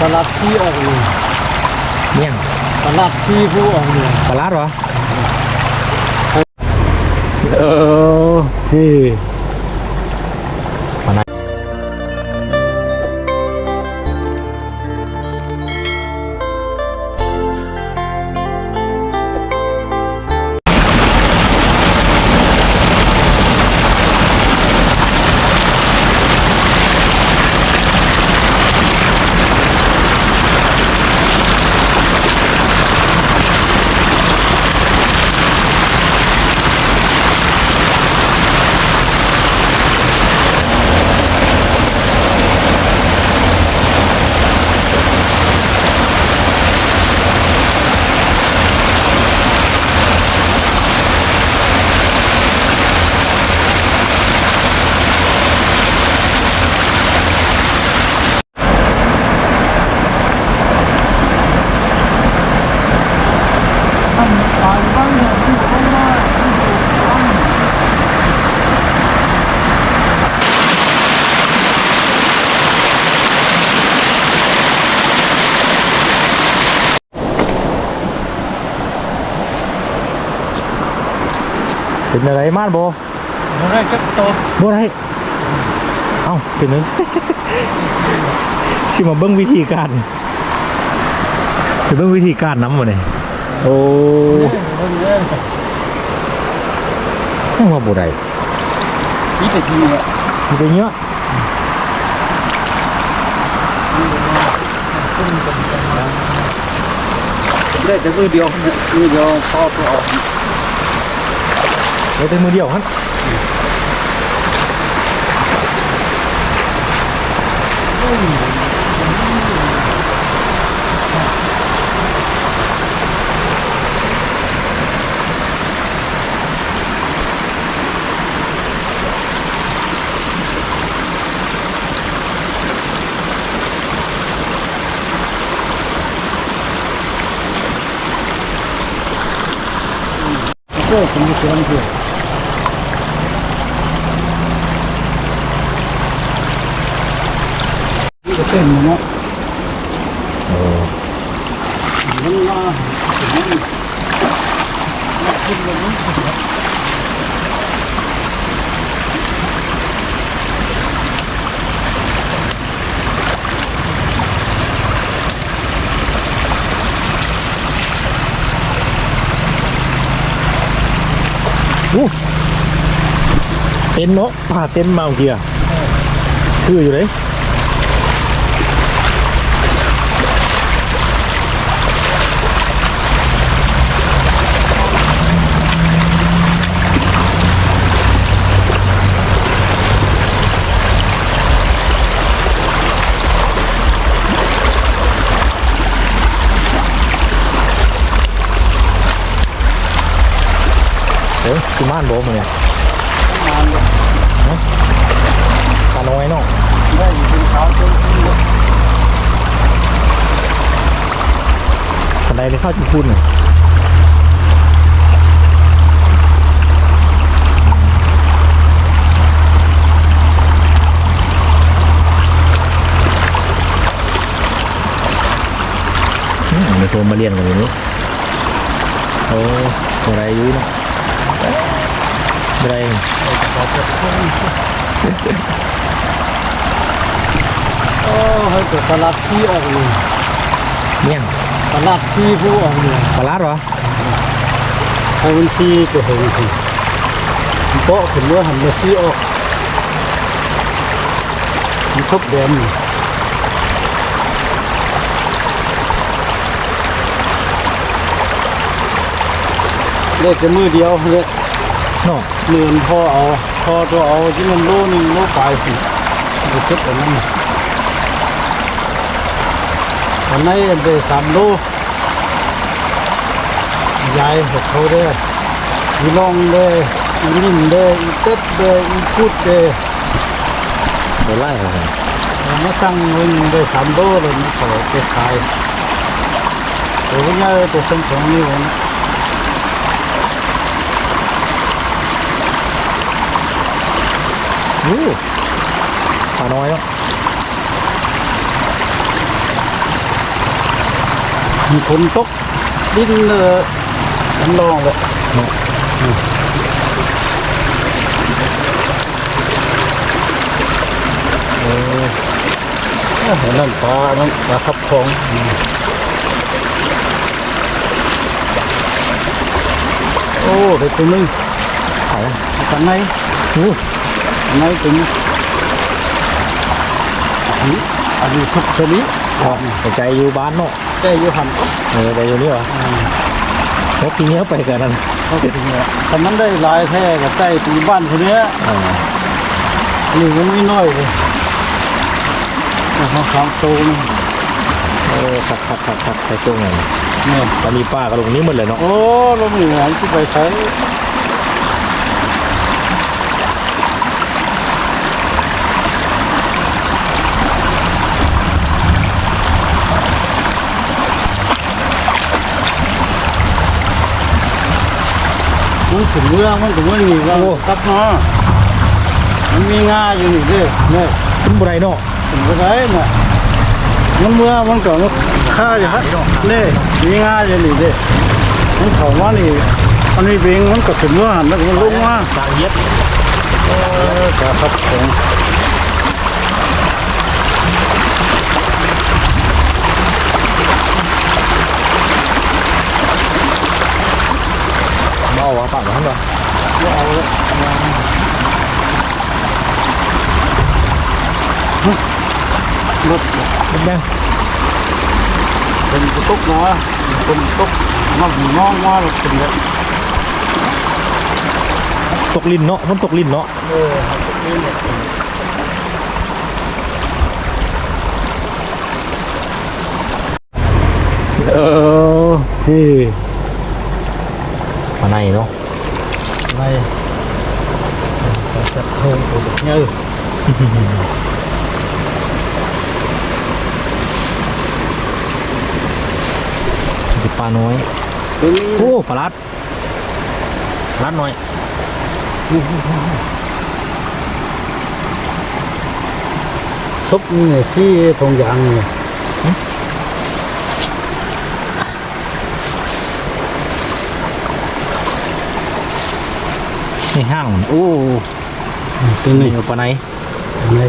แต่ตลาดที่ออกเลยเนี่ยงตลาดที่ผู้ออกเลยปลาร้าเหรอ เออนี่ เป็นอะไรมากโบมันได้ก็โตโบได้เอ้าเป็นนึงสิมาเบิ้งวิธีการสิเบิ้งวิธีการน้ำมาเนี่ยโอ้มันเล่นยังว่าโบได้นี่แต่ทีอะมีแต่เนี้ยอะได้แต่มือเดียวมือเดียวพอตัวออก เหลือแต่มือเดียวฮันก็ผมจะเชื่อม เพื่อจะเต้นเนาะโอ้มันมาขึ้นแบบนี้อู้เต็นท์เนาะผ่าเต็นท์มาเมื่อกี้อะคืออยู่เลย คือม่านโบมันเนี่ยนานตาน้อยเนาะได้อยู่เป็นเช้าจนขึ้นเลยบันไดเลยเข้าจุดคุณน่ะอืมมีคนมาเรียนกันอย่นี้โอ้อะไรอยู่เนาะ อะไรโอ้ให้แต่ตลาดที่ออกเลยเนี่ยงตลาดที่ผู้ออกเลยปลาร้าเหรอให้มันที่ตัวเห็นทีโต๊ะถึงว่าหันมาซีออกมันทบแดนเล็กจะมือเดียวเลย เนาะเนินพอเอาพอตัวเอาที่มันโลหนึงโลปลายสิไปเก็บแต่นั้นอันไหนอันเดสามโลยายหกเขาเด้ออีลองเด้ออีลิ่นเด้ออีเต็ดเด้ออีพูดเด้อเดี๋ยวไล่เขาไปเอามาตั้งเงินได้สามโลเลยมาขอไปขายตัวนี้ตัวสมของนี่วัน อู้ปลาน้อยเนาะมีฝนตกดินเออน้ำรองเลยเอออันนั่นปลานั่นปลาทับทองโอ้ได้ตัวนึงไข่กันไหนอู้ วนี้อันนี้อันนี้สุกชนิดสนใจอยู่บ้านเนาะแก่อยู่หันเออแต่อยู่นี่เหรอแล้วกินเนี้ยไปกันนั่นเขาไปถึงเนี่ยถ้ามันได้หลายแท้กับใต้ตีบ้านคนเนี้ยอ่านี่มันไม่น้อยเลยเขาสามโตนี่เออขัดขัดขัดขัดใส่ช่วงไหนเนี่ยตอนนี้ป้าก็ลงนี้หมดเลยเนาะโอ้เราไม่หานที่ไปใช้ มัน ถึงเมื่อมันถึงเมื่อนี่ก็กลับมามันมีงาอยู่นี่เด้เนี่ยขึ้นบุไรเนาะถึงไปเนี่ยมันเมื่อมันก็มาฆ่าอยู่ฮะเนี่ยมีงาอยู่นี่เด้มันเข้ามานี่อันนี้เบงมันก็ถึงเมื่อหันแล้วมันลงมาสร้างเย็ดเออครับผม เอาวะฝั่งนั้นเหรอเอาละรถเป็นยังเป็นตุ๊กนะเป็นตุ๊กมาหน้องมาแล้วเป็นแบบตกลิ้นเนาะมันตกลิ้นเนาะเออตุ๊กนี่เนี่ยเออที่ มาในเนาะในจัดโฮมตัวเนี้ยจิปลาน้อยตัวนี้โอ้ปลาลัดลัดหน่อยซุปนี่ซี่ทองยางนี่ นี่ห้างมันโอ้ตัวนี่นี้ปลาไหนไง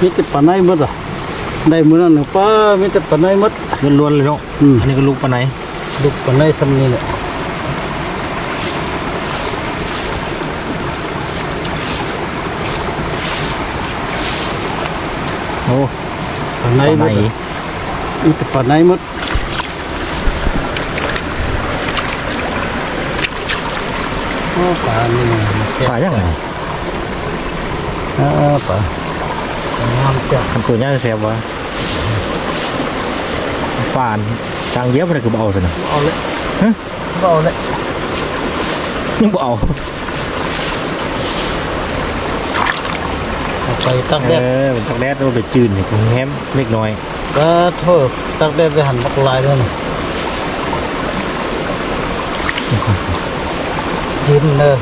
มีแต่ปลาไหนหมดอะได้มื้อนั้นป้ามีแต่ปลาไหนหมดล้วนๆเลยเนาะอืมอันนี้ก็ลูกปลาไหนลูกปลาไหนซ้ำนี่แหละโอ้ปลาไหนปลาหมไหนดอะมีแต่ปลาไหนหมดโอ้ ปลานี่มันแซ่บปลายังไงอ่าปลาปลางามจัดคันตัวย่างแซ่บวะปลานจางเย็บอะไรคือบ่เอาสินะเอาเลยฮะเอาเลยยังบ่เอาเอาไปตั้งเอแดดอมันตักแดดเราไปจืนนี่คงแฮมเล็กน้อยก็โทษตั้งแดดไปหันบักลายด้วยนะ กินเลย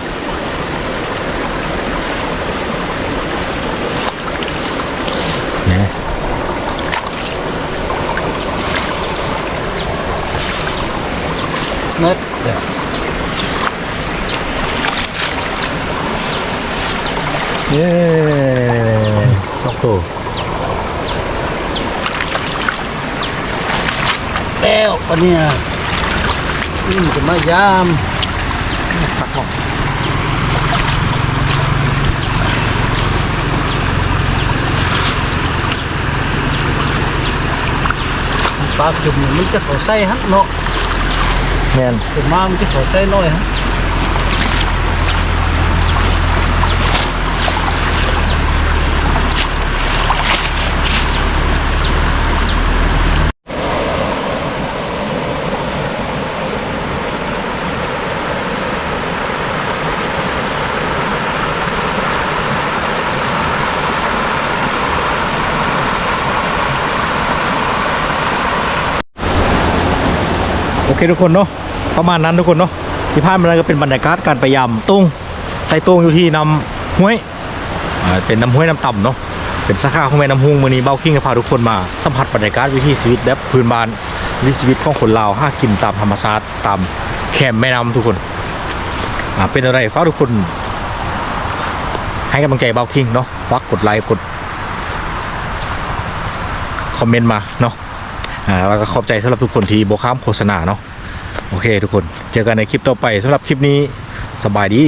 นะเม็ดเดียว เย้สองตัวแล้วปะเนี่ยนี่มันจะมายาม พักหอก ปลาขึ้นนี่มันจะขอใส่ฮะเนาะ แม่น ขึ้นมามันจะขอใส่น้อยฮะ โอ เคทุกคนเนาะประมาณนั้นทุกคนเนาะที่ผ่านมาก็เป็นบรรยากาศการไปยำตุ้งใส่ตุ้งอยู่ที่นำห้วยเป็นน้ำห้วยน้ำต่ำเนาะเป็นสาขาของแม่น้ำฮุงมือนี้เบ้าคิงจะพาทุกคนมาสัมผัสบรรยากาศวิถีชีวิตแบบพื้นบ้านวิถีชีวิตของคนลาวห้ากินตามธรรมชาติตามแคมแม่น้ำทุกคนเป็นอะไรฝากทุกคน ให้กำลังใจเบ้าคิงเนาะฝากกดไลค์กดคอมเมนต์มาเนาะ อ่าแล้วก็ขอบใจสำหรับทุกคนที่โบค้ามโฆษณาเนาะโอเค ทุกคนเจอกันในคลิปต่อไปสำหรับคลิปนี้สบายดี